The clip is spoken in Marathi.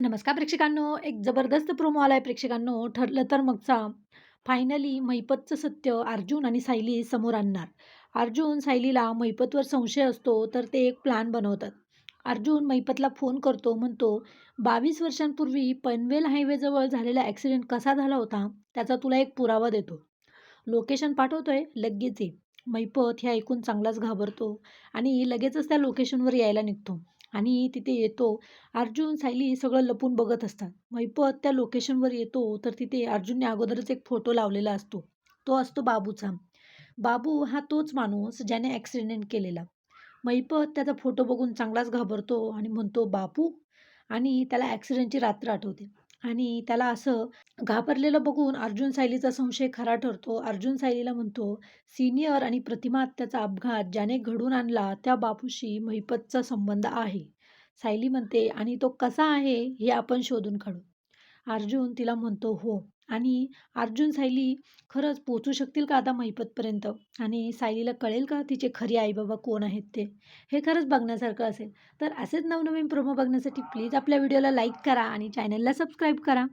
नमस्कार प्रेक्षकांनो. एक जबरदस्त प्रोमो आलाय प्रेक्षकांनो. ठरलं तर मगचा फायनली महिपतचं सत्य अर्जुन आणि सायली समोर आणणार. अर्जुन सायलीला महिपतवर संशय असतो तर ते एक प्लॅन बनवतात. अर्जुन महिपतला फोन करतो म्हणतो बावीस वर्षांपूर्वी पनवेल हायवेजवळ झालेला ॲक्सिडेंट कसा झाला होता? त्याचा तुला एक पुरावा देतो. लोकेशन पाठवतोय लगेच ये. महिपत हे ऐकून चांगलाच घाबरतो आणि लगेचच त्या लोकेशनवर यायला निघतो. आणि तिथे येतो. अर्जुन सायली सगळं लपून बघत असतात. महिपत त्या लोकेशनवर येतो तर तिथे अर्जुनने अगोदरच एक फोटो लावलेला असतो. तो असतो बाबूचा. बाबू हा तोच माणूस ज्याने ॲक्सिडेंट केलेला. महिपत त्याचा फोटो बघून चांगलाच घाबरतो आणि म्हणतो बापू आणि त्याला ॲक्सिडेंटची रात्र आठवते. आणि त्याला असं घाबरलेलं बघून अर्जुन सायलीचा संशय खरा ठरतो. अर्जुन सायलीला म्हणतो सिनियर आणि प्रतिमा त्याचा अपघात ज्याने घडून आणला त्या बापूशी महिपतचा संबंध आहे. सायली म्हणते आणि तो कसा आहे हे आपण शोधून काढू. अर्जुन तिला म्हणतो हो आणि अर्जुन सायली खरंच पोचू शकतील का आता महिपतपर्यंत आणि सायलीला कळेल का तिचे खरी आईबाबा कोण आहेत ते? हे खरंच बघण्यासारखं असेल. तर असेच नवनवीन प्रोमो बघण्यासाठी प्लीज आपल्या व्हिडिओला लाईक करा आणि चॅनलला सबस्क्राईब करा.